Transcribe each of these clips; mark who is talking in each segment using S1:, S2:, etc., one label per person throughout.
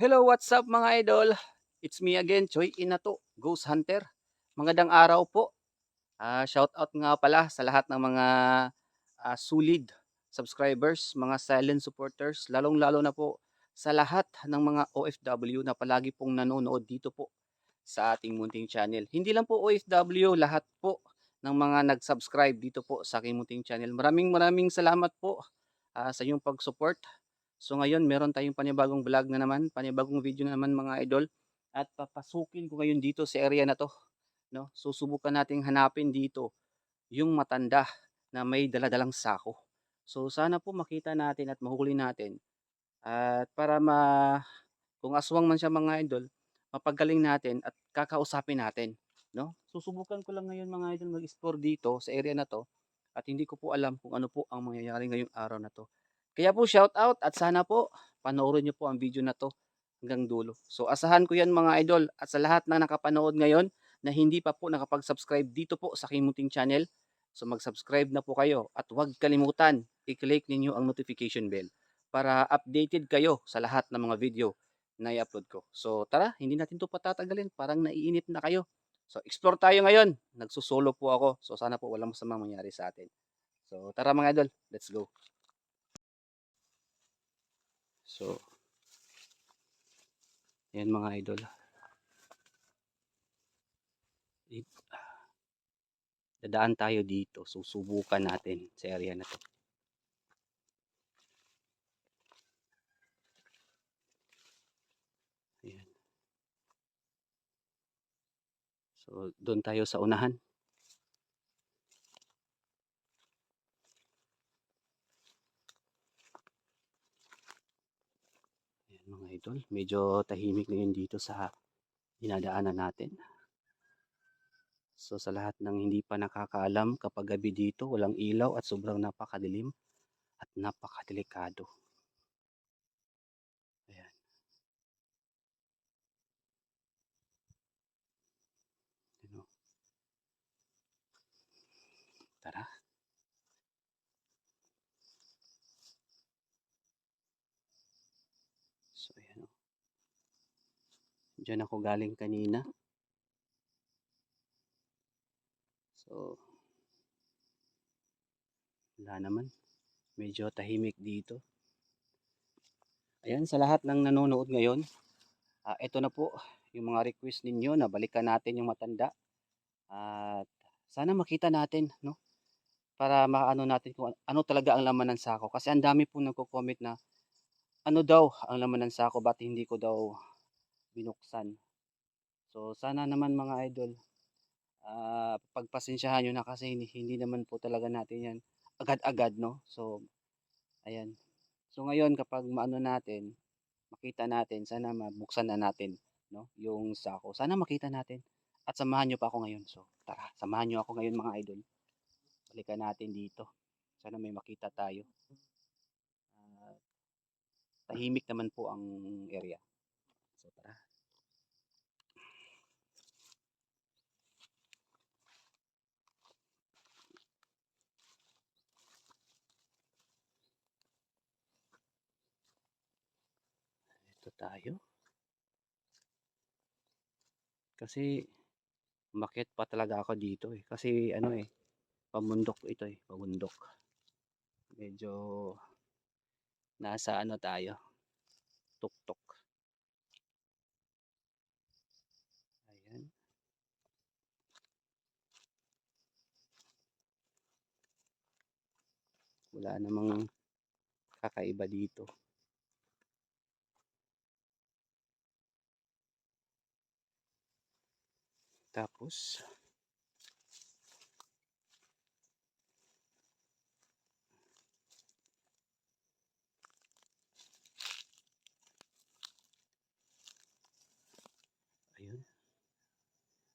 S1: Hello, what's up mga idol? It's me again, Choi Inato, Ghost Hunter. Magandang araw po. Ah, shout out nga pala sa lahat ng mga ah, solid subscribers, mga silent supporters, lalong-lalo na po sa lahat ng mga OFW na palagi pong nanonood dito po sa ating munting channel. Hindi lang po OFW, lahat po ng mga nag-subscribe dito po sa aking munting channel. Maraming maraming salamat po ah, sa inyong pag-support. So ngayon meron tayong panibagong vlog na naman, panibagong video na naman mga idol at papasukin ko ngayon dito sa area na to, no? Susubukan nating hanapin dito yung matanda na may daladalang sako. So sana po makita natin at mahuli natin at para ma kung aswang man siya mga idol, mapagaling natin at kakausapin natin, no? Susubukan ko lang ngayon mga idol mag-explore dito sa area na to at hindi ko po alam kung ano po ang mangyayari ngayong araw na to. Kaya po shout out at sana po panoorin niyo po ang video na to hanggang dulo. So asahan ko yan mga idol at sa lahat na nakapanood ngayon na hindi pa po nakapag-subscribe dito po sa Kimuting Channel. So mag-subscribe na po kayo at huwag kalimutan i-click ninyo ang notification bell para updated kayo sa lahat ng mga video na i-upload ko. So tara, hindi natin to patatagalin, parang naiinip na kayo. So explore tayo ngayon. Nagsusolo po ako. So sana po walang masamang mangyari sa atin. So tara mga idol, let's go. So, yan mga idol. Dadaan tayo dito. Susubukan natin sa area na to. Ayan. So, doon tayo sa unahan. Ayan mga idol, medyo tahimik ngayon dito sa dinadaanan natin. So sa lahat ng hindi pa nakakaalam, kapag gabi dito, walang ilaw at sobrang napakadilim at napakadelikado. Ayan. Ano? Tara. So ayan o. Diyan ako galing kanina. So, wala naman. Medyo tahimik dito. Ayan, sa lahat ng nanonood ngayon, ah, ito na po yung mga request ninyo na balikan natin yung matanda. At sana makita natin, no? Para maano natin kung ano talaga ang laman ng sako. Kasi ang dami po nagko-comment na ano daw ang laman ng sako, ba't hindi ko daw binuksan. So, sana naman mga idol, ah, pagpasensyahan nyo na kasi hindi, naman po talaga natin yan agad-agad, no? So, ayan. So, ngayon kapag maano natin, makita natin, sana mabuksan na natin, no? Yung sako. Sana makita natin. At samahan nyo pa ako ngayon. So, tara, samahan nyo ako ngayon mga idol. Balikan natin dito. Sana may makita tayo. At tahimik naman po ang area. So, tara. Ito tayo. Kasi umakyat pa talaga ako dito eh. Kasi ano eh, pamundok ito eh, pamundok. Medyo nasa ano tayo, tuktok. Ayan. Wala namang kakaiba dito. Tapos, ayun,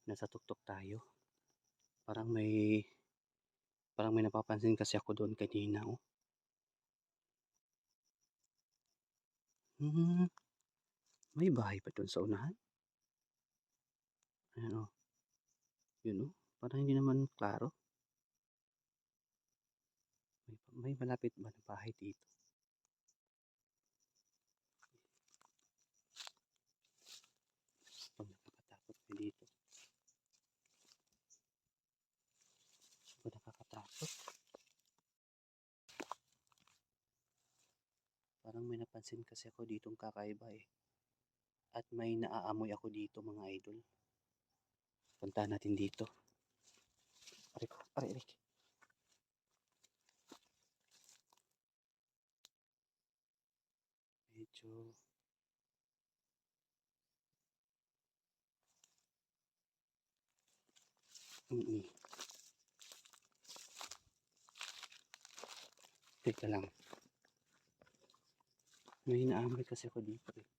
S1: nasa tuktok tayo. Parang may, parang may napapansin kasi ako doon kanina. Oh. Hmm, may bahay pa doon sa unahan. Ayan oh. Yun oh. Parang hindi naman klaro. May, may malapit ba na bahay dito? Napapansin kasi ako ditong kakaiba eh. At may naaamoy ako dito mga idol. Punta natin dito. Aray ko, aray, aray. Medyo... Mm Teka lang. May naamoy kasi ako dito eh.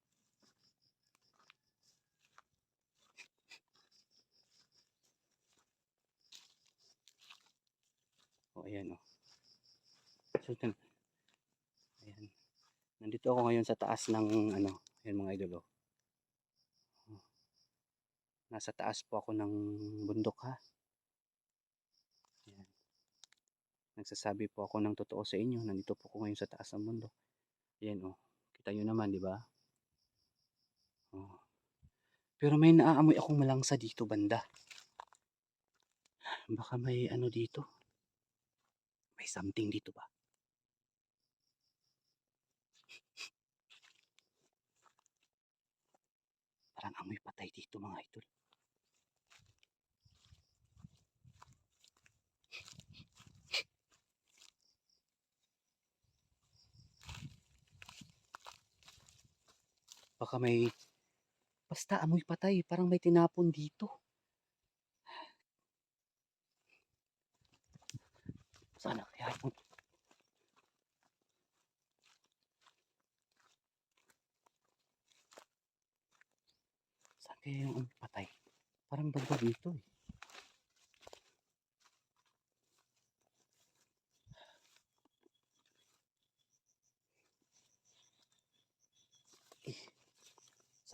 S1: O, ayan o. So, ito. Ayan. Nandito ako ngayon sa taas ng ano, ayan mga idol. Oh. Nasa taas po ako ng bundok ha. Ayan. Nagsasabi po ako ng totoo sa inyo. Nandito po ako ngayon sa taas ng bundok. Ayan o. Kita nyo naman, di ba? Oh. Pero may naaamoy akong malangsa dito banda. Baka may ano dito. May something dito ba? Parang amoy patay dito mga idol. Baka may basta amoy patay, parang may tinapon dito. Sana kaya yun? Saan kaya yung amoy patay? Parang banda dito. Eh,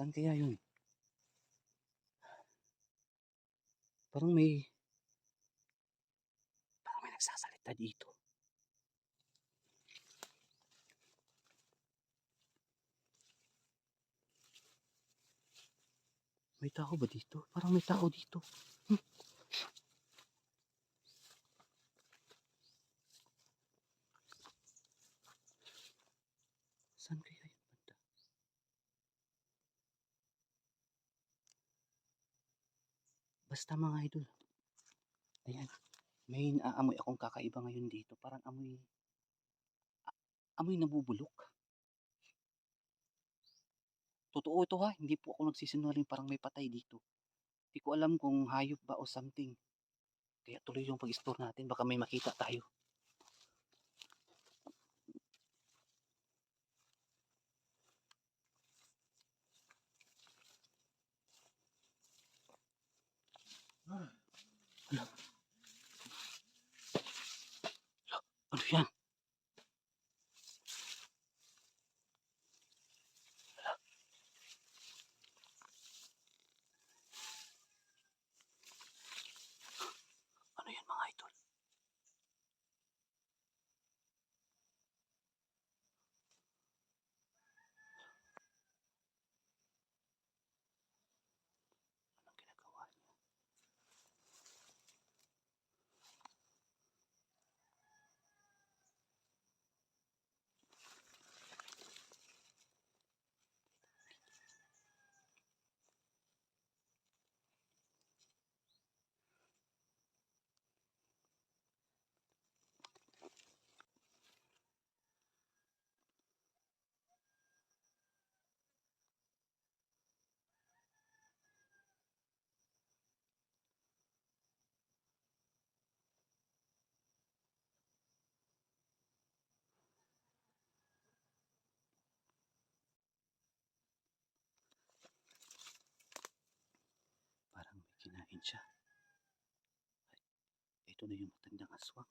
S1: saan kaya yun? Parang may parang may nagsasalita dito. May tao ba dito? Parang may tao dito. Hmm. Saan kaya yung banda? Basta mga idol. Ayan. May naaamoy akong kakaiba ngayon dito. Parang amoy... Amoy nabubulok. Totoo ito ha. Hindi po ako nagsisinungaling. Parang may patay dito. Hindi ko alam kung hayop ba o something. Kaya tuloy yung pag-explore natin. Baka may makita tayo. Huh. siya. Ay, ito na yung matandang aswang.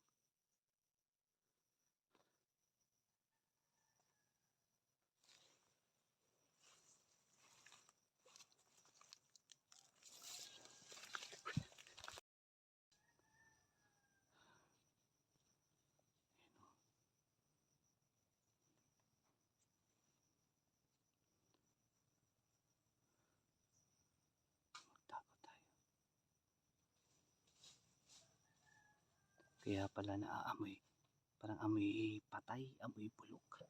S1: Kaya pala naaamoy. Parang amoy patay, amoy bulok.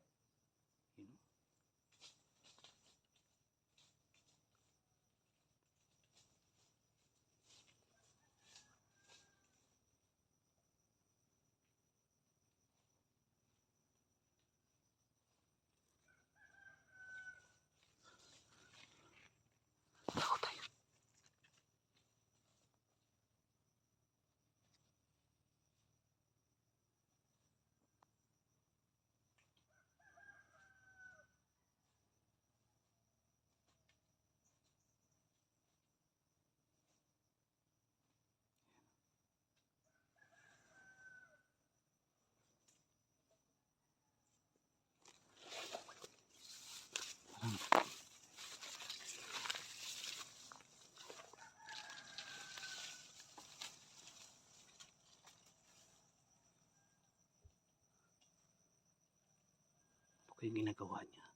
S1: yung ginagawa niya.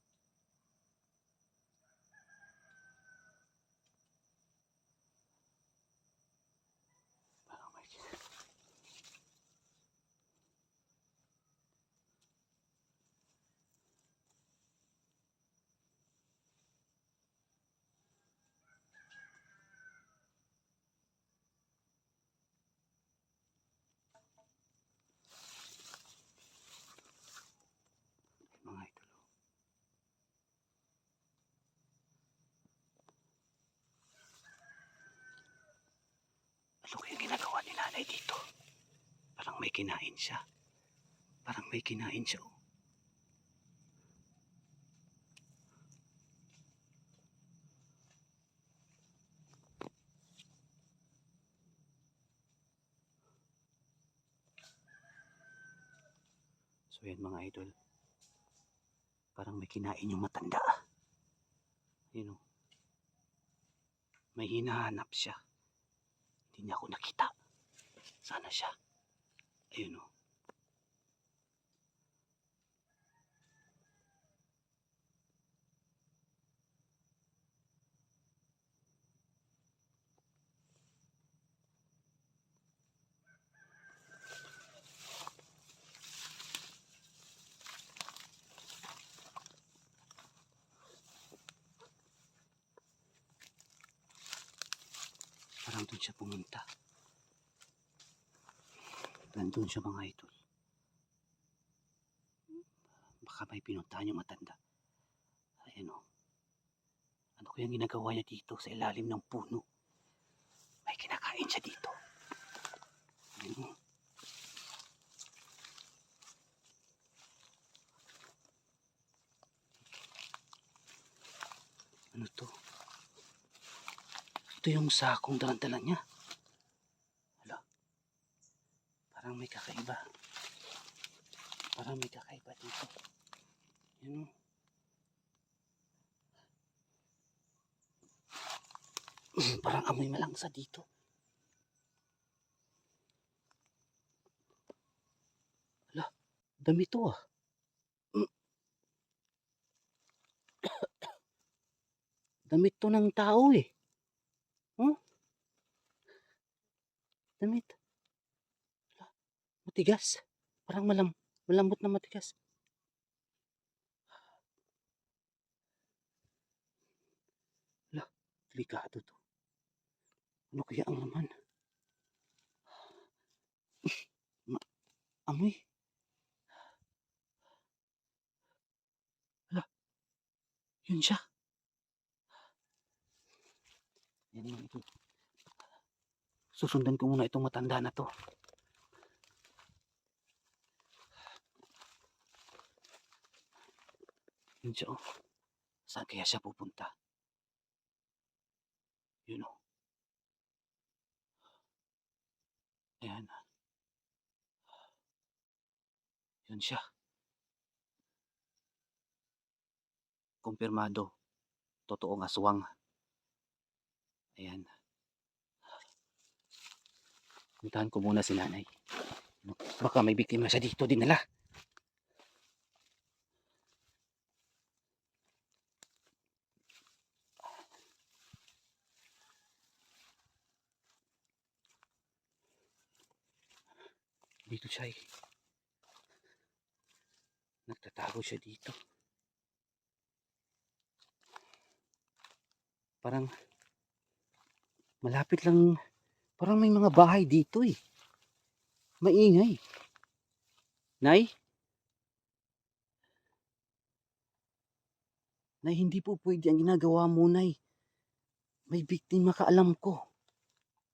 S1: Nanay dito? Parang may kinain siya. Parang may kinain siya. oh. So yan mga idol. Parang may kinain yung matanda. Yun o. May hinahanap siya. Hindi niya ako nakita. Sana siya. Ayun o. Parang doon siya pumunta. Nandun siya mga idol. Baka may pinuntahan yung matanda. Ayan o. Ano kayang ginagawa niya dito sa ilalim ng puno? May kinakain siya dito. Ayun o. Ano to? Ito yung sakong daladala niya. Hala. Parang may kakaiba. Parang may kakaiba dito. Yan o. Parang amoy malangsa dito. Hala. Dami to ah. Mm. Damit to ng tao eh. Oh. Damit. Hala, Matigas. Parang malam malambot na matigas. Hala, delikado to. Ano kaya ang laman? Ma amoy. Hala. Yun siya. Yan mga ito. Susundan ko muna itong matanda na to. Yun siya oh. Saan kaya siya pupunta? Yun oh. Ayan. Yun siya. Kumpirmado. Totoong aswang. Ayan. Puntahan ko muna si nanay. Baka may biktima siya dito dinala. Dito siya eh. Nagtatago siya dito. Parang malapit lang parang may mga bahay dito eh. Maingay. Nay? Nay, hindi po pwede ang ginagawa mo, Nay. May biktima ka, alam ko.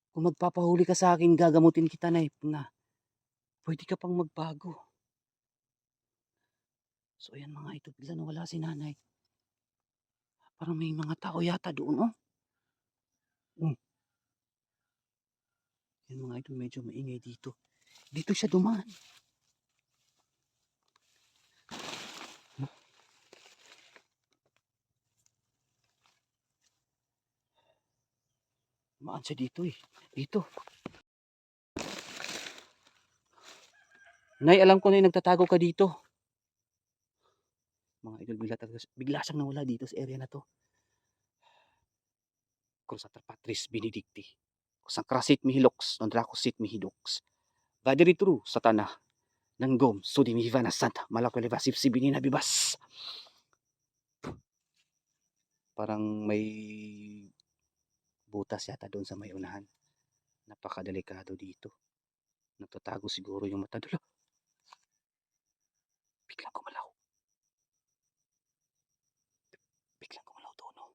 S1: Kung magpapahuli ka sa akin, gagamutin kita, Nay, na pwede ka pang magbago. So, ayan mga ito, bigla nawala si nanay. Parang may mga tao yata doon, oh. Mm. Yan mga ito, medyo maingay dito. Dito siya dumaan. Dumaan siya dito eh. Dito. Nay, alam ko na yung nagtatago ka dito. Mga idol, bigla, talaga, bigla siyang nawala dito sa area na to. Cruzata Patris Benedicti. Sang krasit mihiloks, non dracosit mihidoks. Gadiri true, satana. Nanggom, sudi mihivana santa, malakweleva sipsibini na bibas. Parang may butas yata doon sa may unahan. Napakadelikado dito. Nagtatago siguro yung mata. Dula. Biglang gumalaw. Biglang gumalaw doon. No?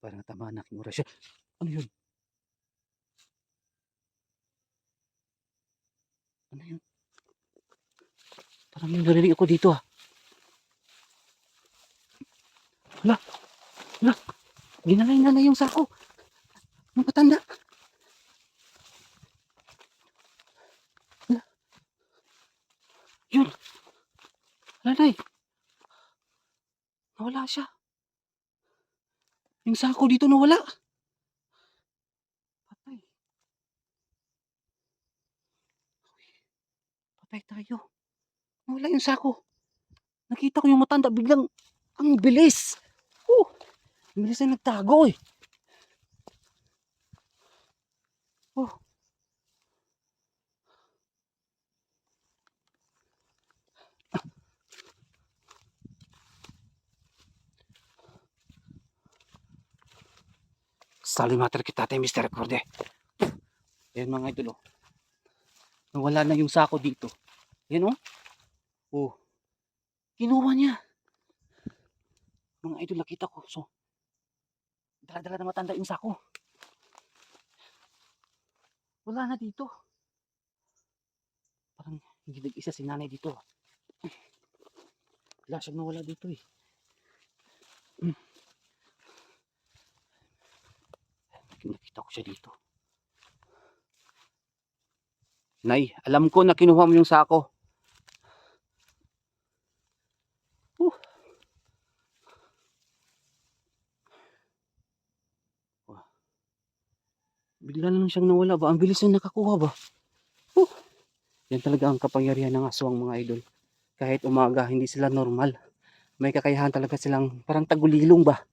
S1: Parang tama na aking orasyon. Ano yun? Ano yun? Parang may narinig ako dito ah. Hala. Hala. Ginalay na na yung sako. Ang patanda. Yun. Hala nay. Nawala siya. Yung sako dito nawala. Patay. Patay tayo. Nawala yung sako. Nakita ko yung matanda biglang ang bilis. Oh, ang bilis na nagtago eh. Oh. Salimater kita tayo, Mr. Recorde. Ayan mga idol, oh. Nawala na yung sako dito. Yan, oh. Oh. Kinuha niya. Mga idol, nakita ko. So, dala-dala na matanda yung sako. Wala na dito. Parang hindi nag-isa si nanay dito. Wala siyang nawala dito eh. Hmm. Nakita ko siya dito. Nay, alam ko na kinuha mo yung sako. Uh. Wah. Bigla lang siyang nawala ba? Ang bilis na nakakuha ba? Uh. Yan talaga ang kapangyarihan ng aswang mga idol. Kahit umaga, hindi sila normal. May kakayahan talaga silang parang tagulilong ba?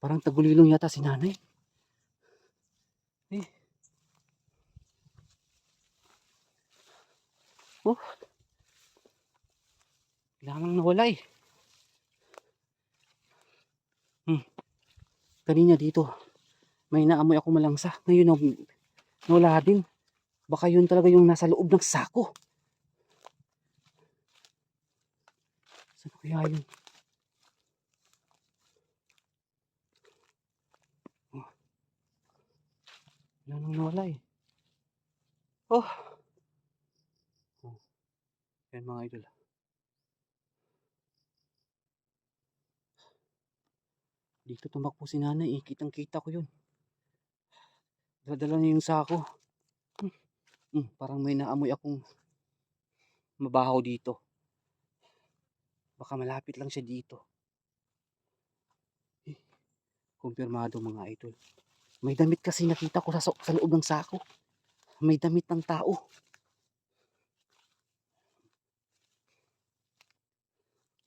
S1: Parang tagulilong yata si nanay. Eh. Oh. Lamang nawala eh. Hmm. Kanina dito, may naamoy ako malangsa. Ngayon, naw- nawala din. Baka yun talaga yung nasa loob ng sako. Saan kaya yun? Wala nang nawala eh. Oh. oh. Yan mga idol. Dito tumakbo si nanay eh. Kitang kita ko yun. Dala-dala niya yung sako. Hmm. Hmm, parang may naamoy akong mabaho dito. Baka malapit lang siya dito. Eh, kumpirmado mga idol. May damit kasi nakita ko sa, sa loob ng sako. May damit ng tao.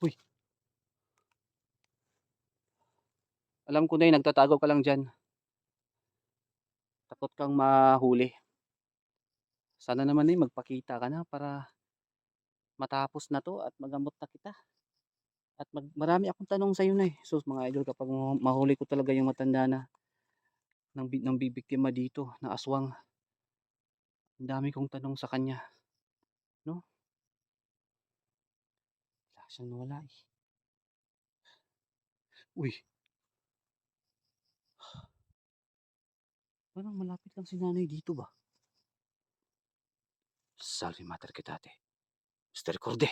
S1: Uy. Alam ko na yun, nagtatago ka lang dyan. Takot kang mahuli. Sana naman eh, magpakita ka na para matapos na to at magamot na kita. At mag, marami akong tanong sa iyo na eh. So mga idol, kapag ma- mahuli ko talaga yung matanda na ng, ng bibiktima dito na aswang. Ang dami kong tanong sa kanya. No? Wala siyang nawala eh. Uy. Parang malapit lang si nanay dito ba? Salve mater kitate. Mr. Corde.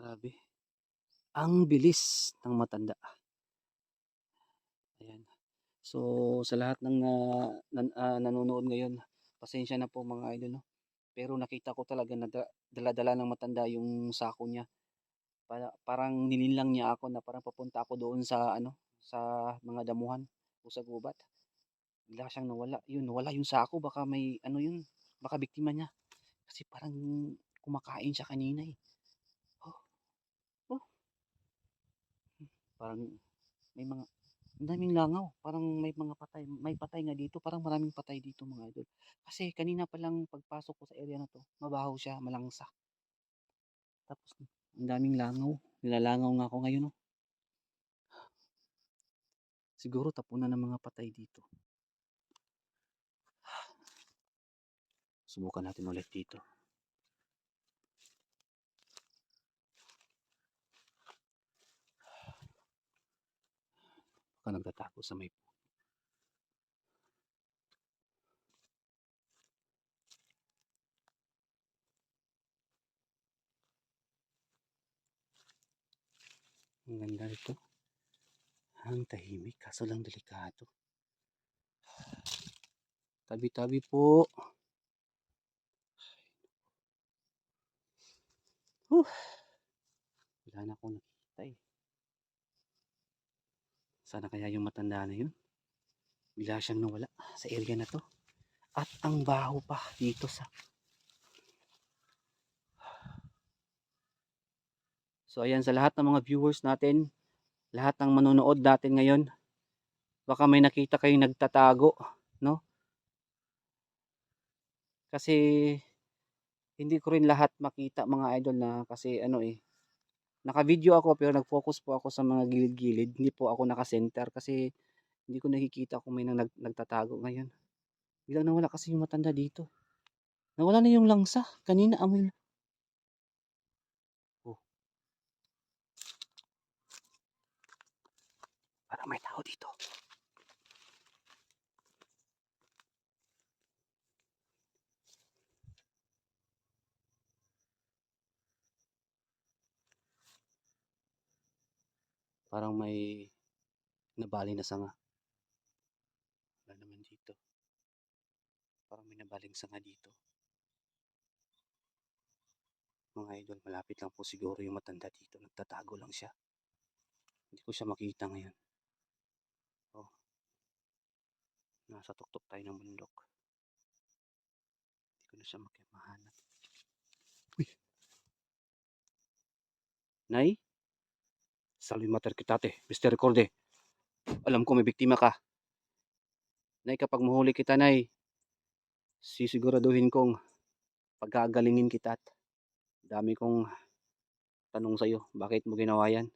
S1: Uh. Grabe. Ang bilis ng matanda. Ayan. So, sa lahat ng na, nan- ah, nanonood ngayon, pasensya na po mga idol. No? Pero nakita ko talaga na da- dala-dala ng matanda yung sako niya. Para, parang nilinlang niya ako na parang papunta ako doon sa ano sa mga damuhan o sa gubat. Bigla siyang nawala. Yun, nawala yung sako. Baka may ano yun. Baka biktima niya. Kasi parang kumakain siya kanina eh. Oh. Oh. Parang may mga daming langaw. Parang may mga patay. May patay nga dito. Parang maraming patay dito mga idol. Kasi kanina pa lang pagpasok ko sa area na to, mabaho siya, malangsa. Tapos ang daming langaw. Nilalangaw nga ako ngayon. Oh. Siguro tapunan ng mga patay dito. Subukan natin ulit dito. Baka nagtatago sa may Ang ganda nito. Ang tahimik, kaso lang delikado. Tabi-tabi po. Huh. Wala na akong eh. Sana kaya yung matanda na yun? Bigla siyang nawala sa area na to. At ang baho pa dito sa... So ayan sa lahat ng mga viewers natin, lahat ng manonood natin ngayon, baka may nakita kayong nagtatago, no? Kasi hindi ko rin lahat makita mga idol na kasi ano eh, naka-video ako pero nag-focus po ako sa mga gilid-gilid, hindi po ako naka-center kasi hindi ko nakikita kung may nang nag, nagtatago ngayon. Biglang nawala kasi yung matanda dito. Nawala na yung langsa. Kanina amoy na. Oh. Parang may tao dito. Parang may nabali na sanga. Wala naman dito. Parang may nabaling sanga dito. Mga idol, malapit lang po siguro yung matanda dito. Nagtatago lang siya. Hindi ko siya makita ngayon. Oh. Nasa tuktok tayo ng bundok. Hindi ko na siya makimahanap. Uy! Nay? Salve mater kitate, Mr. Recorde. Alam ko may biktima ka. Nay, kapag mahuli kita, Nay, sisiguraduhin kong pagkagalingin kita at dami kong tanong sa'yo. Bakit mo ginawa yan?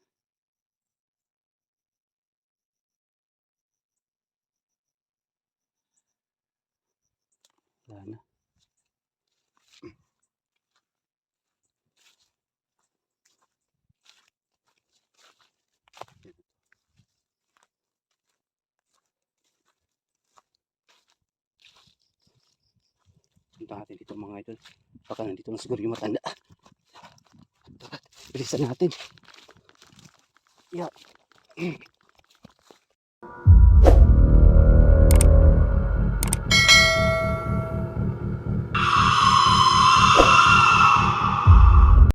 S1: Wala na. Punta natin dito mga idol. Baka nandito na siguro yung matanda. Dapat, bilisan natin. Yeah.